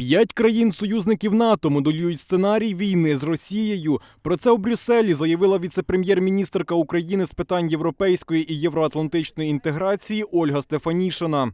П'ять країн-союзників НАТО моделюють сценарій війни з Росією. Про це у Брюсселі заявила віце-прем'єр-міністрка України з питань європейської і євроатлантичної інтеграції Ольга Стефанішина.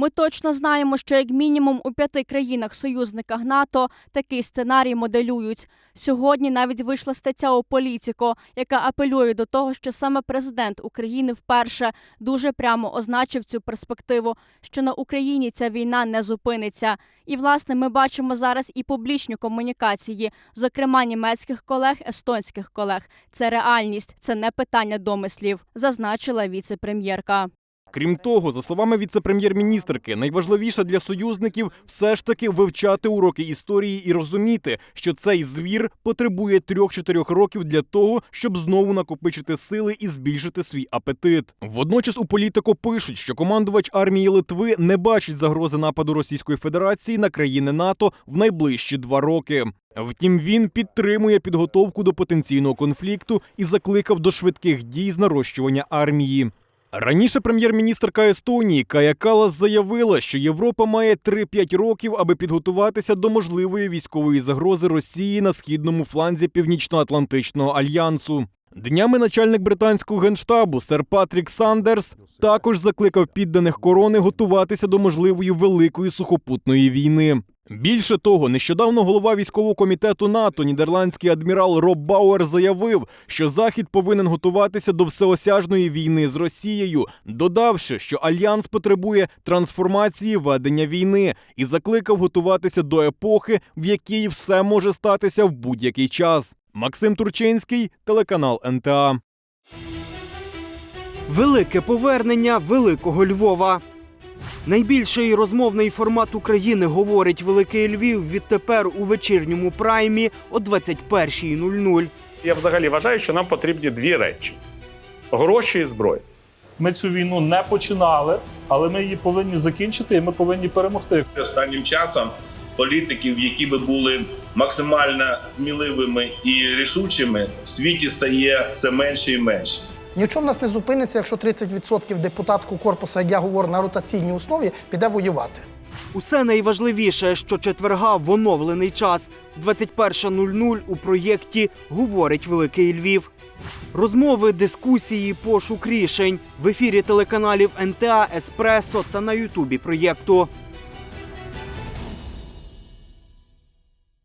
Ми точно знаємо, що як мінімум у п'яти країнах-союзниках НАТО такий сценарій моделюють. Сьогодні навіть вийшла стаття у Політіко, яка апелює до того, що саме президент України вперше дуже прямо означив цю перспективу, що на Україні ця війна не зупиниться. І власне ми бачимо зараз і публічні комунікації, зокрема німецьких колег, естонських колег. Це реальність, це не питання домислів, зазначила віце-прем'єрка. Крім того, за словами віце-прем'єр-міністрки, найважливіше для союзників все ж таки вивчати уроки історії і розуміти, що цей звір потребує 3-4 років для того, щоб знову накопичити сили і збільшити свій апетит. Водночас у політико пишуть, що командувач армії Литви не бачить загрози нападу Російської Федерації на країни НАТО в найближчі два роки. Втім, він підтримує підготовку до потенційного конфлікту і закликав до швидких дій з нарощування армії. Раніше прем'єр-міністрка Естонії Кая Калас заявила, що Європа має 3-5 років, аби підготуватися до можливої військової загрози Росії на східному фланзі Північно-Атлантичного альянсу. Днями начальник британського генштабу сер Патрік Сандерс також закликав підданих корони готуватися до можливої великої сухопутної війни. Більше того, нещодавно голова військового комітету НАТО, нідерландський адмірал Роб Бауер, заявив, що Захід повинен готуватися до всеосяжної війни з Росією, додавши, що альянс потребує трансформації ведення війни і закликав готуватися до епохи, в якій все може статися в будь-який час. Максим Турчинський, телеканал НТА. Велике повернення великого Львова. Найбільший розмовний формат України говорить Великий Львів відтепер у вечірньому праймі о 21.00. Я взагалі вважаю, що нам потрібні дві речі: гроші і зброя. Ми цю війну не починали, але ми її повинні закінчити, і ми повинні перемогти. останнім часом політиків, які би були максимально сміливими і рішучими, в світі стає все менше і менше. Нічого в нас не зупиниться, якщо 30% депутатського корпусу, як я говорю, на ротаційній основі піде воювати. Усе найважливіше, що четверга в оновлений час 21.00 у проєкті Говорить Великий Львів. Розмови, дискусії, пошук рішень в ефірі телеканалів НТА, Еспресо та на Ютубі проєкту.